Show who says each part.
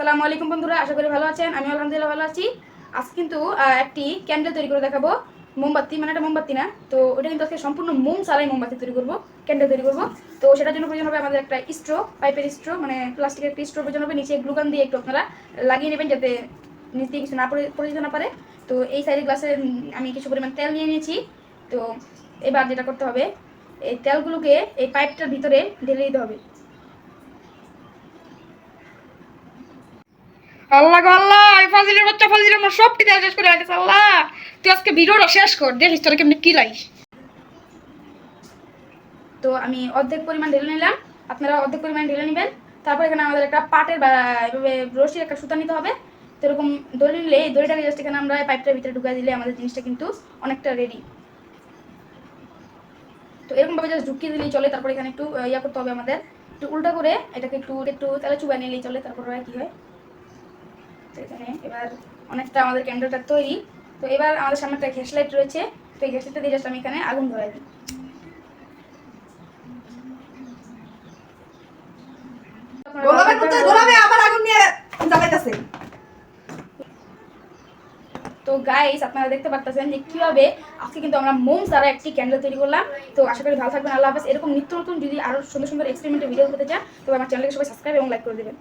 Speaker 1: সালামু আলাইকুম বন্ধুরা, আশা করি ভালো আছেন। আমি আলহামদুলিল্লাহ ভালো আছি। আজ কিন্তু একটি ক্যান্ডেল তৈরি করে দেখাবো। মোমবাতি মানে এটা মোমবাতি না। তো ওটা কিন্তু আজকে সম্পূর্ণ মোম ছাড়াই মোমবাতি তৈরি করব, ক্যান্ডেল তৈরি করব। তো সেটার জন্য প্রয়োজন হবে আমাদের একটা স্ট্রো, পাইপের স্ট্রো মানে প্লাস্টিকের একটা স্ট্রো প্রয়োজন হবে। নিচে গ্লুগান দিয়ে একটু আপনারা লাগিয়ে নেবেন যাতে নিচ কিছু না পড়ে না পারে। তো এই সাইডের গ্লাসে আমি কিছু পরিমাণ তেল নিয়ে নিয়েছি। তো এবার যেটা করতে হবে, এই তেলগুলোকে এই পাইপটার ভিতরে ঢেলে দিতে হবে।
Speaker 2: আল্লাহ গো আল্লাহ ফাজিলের বাচ্চা, ফাজিলের আমার সব কিছু শেষ করে রাখিস আল্লাহ। তুই আজকে ভিডিওটা শেষ কর, দেখিস তোরা কেমনি কি লাগিস
Speaker 1: তো আমি অর্ধেক পরিমাণ ঢেলে নিলাম, আপনারা অর্ধেক পরিমাণ ঢেলে নেবেন। তারপর এখানে আমাদের একটা পাটের বা, এভাবে রশির একটা সুতা নিতে হবে। তো এরকম দড়ি নিলে, এই দড়িটাকে জাস্ট এখানে আমরা পাইপটার ভিতরে ঢুকিয়ে দিলে আমাদের জিনিসটা কিন্তু অনেকটা রেডি তো এরকমভাবে জাস্ট ঢুকিয়ে দিলেই চলে, তারপর এখানে একটু ইয়া করতে হবে আমাদের। একটু উল্টা করে, এটাকে একটু একটু তাহলে চুবাই নিলেই চলে, তারপর কি হয়। তো এখানে এবার অনেকটা আমাদের ক্যান্ডেলটা তৈরি। তো এবার আমাদের সামনে একটা গ্যাস লাইট রয়েছে। তো এই গ্যাস লাইটটা দিয়ে জাস্ট আমি এখানে আগুন ধরাই দিই। তো গাইস আপনারা দেখতে পারতেছেন যে কীভাবে আজকে কিন্তু আমরা মোম দ্বারা একটি ক্যান্ডেল তৈরি করলাম। তো আশা করি ভালো থাকবেন আল্লাহ হাফেজ। এরকম নিত্য নতুন যদি আরও সুন্দর সুন্দর এক্সপেরিমেন্টের ভিডিও পেতে চান তবে আমার চ্যানেলকে সবাই সাবস্ক্রাইব এবং লাইক করে দেবেন।